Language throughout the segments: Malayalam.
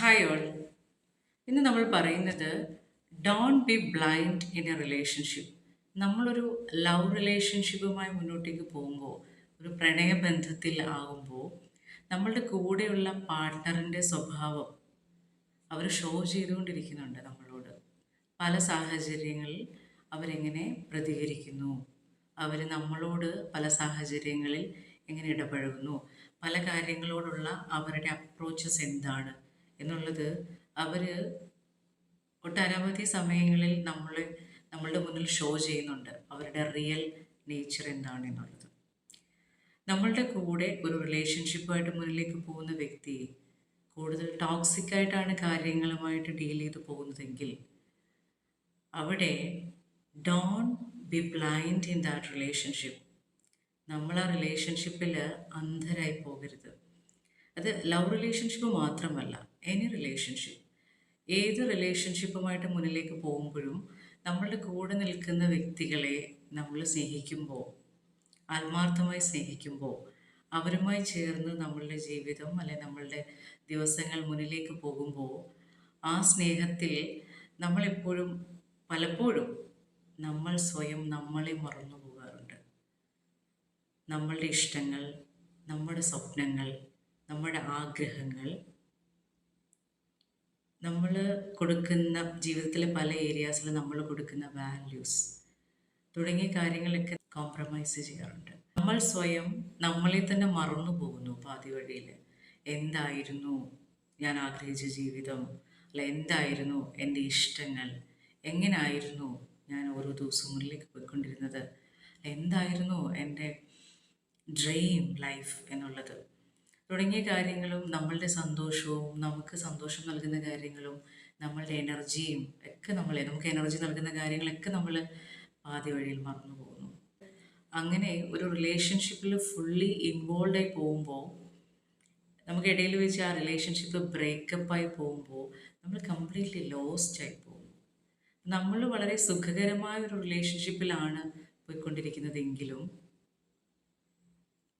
ഹായ് ഓൾ ഇന്ന് നമ്മൾ പറയുന്നത് don't be blind in a relationship നമ്മളൊരു ലവ് റിലേഷൻഷിപ്പുമായി മുന്നോട്ടേക്ക് പോകുമ്പോൾ ഒരു പ്രണയബന്ധത്തിൽ ആകുമ്പോൾ നമ്മളുടെ കൂടെയുള്ള പാർട്ട്ണറിന്റെ സ്വഭാവം അവർ ഷോ ചെയ്തുകൊണ്ടിരിക്കുന്നുണ്ട് നമ്മളോട്. പല സാഹചര്യങ്ങളിൽ അവരെങ്ങനെ പ്രതികരിക്കുന്നു? അവർ നമ്മളോട് പല സാഹചര്യങ്ങളിൽ എങ്ങനെ ഇടപഴകുന്നു? പല കാര്യങ്ങളോടുള്ള അവരുടെ അപ്രോച്ചസ് എന്താണ്? എന്നുള്ളത് അവർ ഒട്ടനവധി സമയങ്ങളിൽ നമ്മൾ നമ്മളുടെ മുന്നിൽ ഷോ ചെയ്യുന്നുണ്ട്. അവരുടെ റിയൽ നേച്ചർ എന്താണ് എന്നുള്ളത്. നമ്മളുടെ കൂടെ ഒരു റിലേഷൻഷിപ്പായിട്ട് മുന്നിലേക്ക് പോകുന്ന വ്യക്തി കൂടുതൽ ടോക്സിക് ആയിട്ടാണ് കാര്യങ്ങളുമായിട്ട് ഡീൽ ചെയ്ത് പോകുന്നതെങ്കിൽ അവിടെ don't be blind in that relationship നമ്മൾ ആ റിലേഷൻഷിപ്പിൽ അന്ധരായി പോകരുത്. അത് ലവ് റിലേഷൻഷിപ്പ് മാത്രമല്ല. എനി റിലേഷൻഷിപ്പ് ഏത് റിലേഷൻഷിപ്പുമായിട്ട് മുന്നിലേക്ക് പോകുമ്പോഴും നമ്മളുടെ കൂടെ നിൽക്കുന്ന വ്യക്തികളെ നമ്മൾ സ്നേഹിക്കുമ്പോൾ ആത്മാർത്ഥമായി സ്നേഹിക്കുമ്പോൾ അവരുമായി ചേർന്ന് നമ്മളുടെ ജീവിതം അല്ലെ നമ്മളുടെ ദിവസങ്ങൾ മുന്നിലേക്ക് പോകുമ്പോൾ ആ സ്നേഹത്തിൽ നമ്മളെപ്പോഴും പലപ്പോഴും നമ്മൾ സ്വയം നമ്മളെ മറന്നു പോകാറുണ്ട്. നമ്മളുടെ ഇഷ്ടങ്ങൾ നമ്മുടെ സ്വപ്നങ്ങൾ നമ്മുടെ ആഗ്രഹങ്ങൾ നമ്മൾ കൊടുക്കുന്ന ജീവിതത്തിലെ പല ഏരിയാസിൽ നമ്മൾ കൊടുക്കുന്ന വാല്യൂസ് തുടങ്ങിയ കാര്യങ്ങളൊക്കെ കോംപ്രമൈസ് ചെയ്യാറുണ്ട്. നമ്മൾ സ്വയം നമ്മളെ തന്നെ മറന്നു പോകുന്നു പാതി വഴിയിൽ എന്തായിരുന്നു ഞാൻ ആഗ്രഹിച്ച ജീവിതം? അല്ല എന്തായിരുന്നു എന്റെ ഇഷ്ടങ്ങൾ? എങ്ങനെയായിരുന്നു ഞാൻ ഓരോ ദിവസവും മുന്നിലേക്ക് പോയിക്കൊണ്ടിരുന്നത്? എന്തായിരുന്നു എന്റെ ഡ്രീം ലൈഫ് എന്നുള്ളത്? തുടങ്ങിയ കാര്യങ്ങളും നമ്മളുടെ സന്തോഷവും നമുക്ക് സന്തോഷം നൽകുന്ന കാര്യങ്ങളും നമ്മളുടെ എനർജിയും ഒക്കെ നമ്മളെ നമുക്ക് എനർജി നൽകുന്ന കാര്യങ്ങളൊക്കെ നമ്മൾ പാതി വഴിയിൽ മറന്നു പോകുന്നു. അങ്ങനെ ഒരു റിലേഷൻഷിപ്പിൽ ഫുള്ളി ഇൻവോൾവ് ആയി പോകുമ്പോൾ നമുക്കിടയിൽ വെച്ച് ആ റിലേഷൻഷിപ്പ് ബ്രേക്കപ്പായി പോകുമ്പോൾ നമ്മൾ കംപ്ലീറ്റ്ലി ലോസ്റ്റ് ആയി പോകും നമ്മൾ വളരെ സുഖകരമായ ഒരു റിലേഷൻഷിപ്പിലാണ് പോയിക്കൊണ്ടിരിക്കുന്നതെങ്കിലും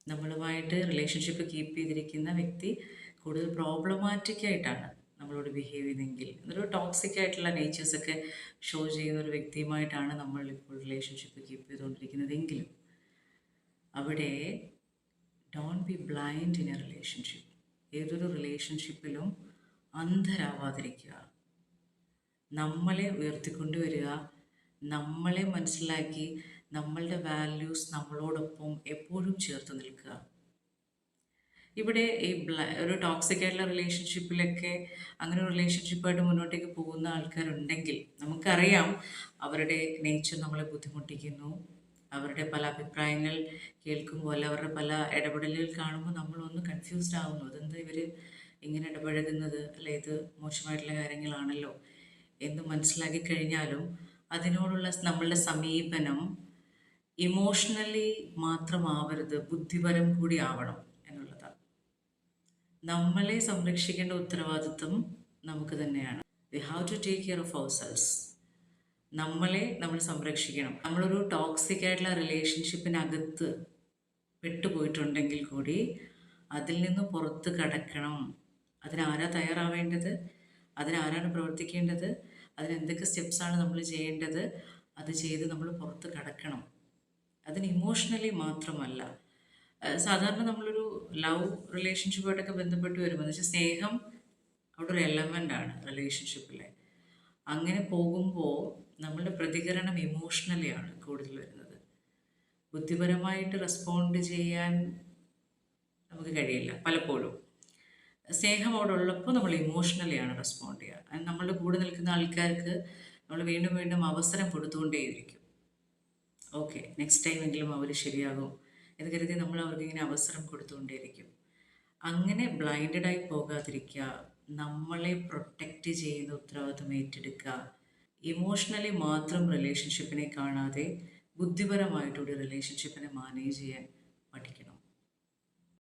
നമ്മളുമായിട്ട് റിലേഷൻഷിപ്പ് കീപ്പ് ചെയ്തിരിക്കുന്ന വ്യക്തി കൂടുതൽ പ്രോബ്ലമാറ്റിക് ആയിട്ടാണ് നമ്മളോട് ബിഹേവ് ചെയ്തെങ്കിൽ എന്നൊരു ടോക്സിക് ആയിട്ടുള്ള നേച്ചേഴ്സൊക്കെ ഷോ ചെയ്യുന്ന ഒരു വ്യക്തിയുമായിട്ടാണ് നമ്മൾ ഇപ്പോൾ റിലേഷൻഷിപ്പ് കീപ്പ് ചെയ്തുകൊണ്ടിരിക്കുന്നതെങ്കിലും. അവിടെ don't be blind in a relationship ഏതൊരു റിലേഷൻഷിപ്പിലും അന്ധരാവാതിരിക്കുക. നമ്മളെ ഉയർത്തിക്കൊണ്ടുവരിക. നമ്മളെ മനസ്സിലാക്കി നമ്മളുടെ വാല്യൂസ് നമ്മളോടൊപ്പം എപ്പോഴും ചേർത്ത് നിൽക്കുക. ഇവിടെ ഈ ഒരു ടോക്സിക് ആയിട്ടുള്ള റിലേഷൻഷിപ്പിലൊക്കെ അങ്ങനെ ഒരു റിലേഷൻഷിപ്പായിട്ട് മുന്നോട്ടേക്ക് പോകുന്ന ആൾക്കാരുണ്ടെങ്കിൽ നമുക്കറിയാം അവരുടെ നേച്ചർ നമ്മളെ ബുദ്ധിമുട്ടിക്കുന്നു. അവരുടെ പല അഭിപ്രായങ്ങൾ കേൾക്കുമ്പോൾ അല്ല അവരുടെ പല ഇടപെടലുകൾ കാണുമ്പോൾ നമ്മളൊന്ന് കൺഫ്യൂസ്ഡ് ആവുന്നു. അതെന്താ ഇവർ ഇങ്ങനെ ഇടപഴകുന്നത്? അല്ല ഇത് മോശമായിട്ടുള്ള കാര്യങ്ങളാണല്ലോ? എന്ന് മനസ്സിലാക്കി കഴിഞ്ഞാലും അതിനോടുള്ള നമ്മളുടെ സമീപനം ഇമോഷണലി മാത്രമാവരുത് ബുദ്ധിപരം കൂടി ആവണം എന്നുള്ളതാണ്. നമ്മളെ സംരക്ഷിക്കേണ്ട ഉത്തരവാദിത്വം നമുക്ക് തന്നെയാണ്. We have to take care of അവർ നമ്മളെ നമ്മൾ സംരക്ഷിക്കണം. നമ്മളൊരു ടോക്സിക് ആയിട്ടുള്ള റിലേഷൻഷിപ്പിനകത്ത് പെട്ടുപോയിട്ടുണ്ടെങ്കിൽ കൂടി അതിൽ നിന്ന് പുറത്ത് കടക്കണം. അതിനാരാ തയ്യാറാവേണ്ടത്? അതിനാരാണ് പ്രവർത്തിക്കേണ്ടത്? അതിനെന്തൊക്കെ സ്റ്റെപ്സാണ് നമ്മൾ ചെയ്യേണ്ടത്? അത് ചെയ്ത് നമ്മൾ പുറത്ത് കടക്കണം. അതിന് ഇമോഷണലി മാത്രമല്ല. സാധാരണ നമ്മളൊരു ലവ് റിലേഷൻഷിപ്പായിട്ടൊക്കെ ബന്ധപ്പെട്ട് വരുമ്പോൾ എന്ന് വെച്ചാൽ സ്നേഹം അവിടെ ഒരു എലമെന്റ് ആണ് റിലേഷൻഷിപ്പിലെ അങ്ങനെ പോകുമ്പോൾ നമ്മളുടെ പ്രതികരണം ഇമോഷണലി ആണ് കൂടുതൽ വരുന്നത്. ബുദ്ധിപരമായിട്ട് റെസ്പോണ്ട് ചെയ്യാൻ നമുക്ക് കഴിയില്ല പലപ്പോഴും. സ്നേഹം അവിടെ ഉള്ളപ്പോൾ നമ്മൾ ഇമോഷണലിയാണ് റെസ്പോണ്ട് ചെയ്യുക. നമ്മളുടെ കൂടെ നിൽക്കുന്ന ആൾക്കാർക്ക് നമ്മൾ വീണ്ടും വീണ്ടും അവസരം കൊടുത്തുകൊണ്ടേയിരിക്കും. ഓക്കെ നെക്സ്റ്റ് ടൈമെങ്കിലും അവർ ശരിയാകും. എന്ന് കരുതി നമ്മൾ അവർക്ക് ഇങ്ങനെ അവസരം കൊടുത്തുകൊണ്ടേയിരിക്കും. അങ്ങനെ ബ്ലൈൻഡായി പോകാതിരിക്കുക നമ്മളെ പ്രൊട്ടക്റ്റ് ചെയ്യുന്ന ഉത്തരവാദിത്വം ഏറ്റെടുക്കുക ഇമോഷണലി മാത്രം റിലേഷൻഷിപ്പിനെ കാണാതെ ബുദ്ധിപരമായിട്ടൊരു റിലേഷൻഷിപ്പിനെ മാനേജ് ചെയ്യാൻ പഠിക്കണം.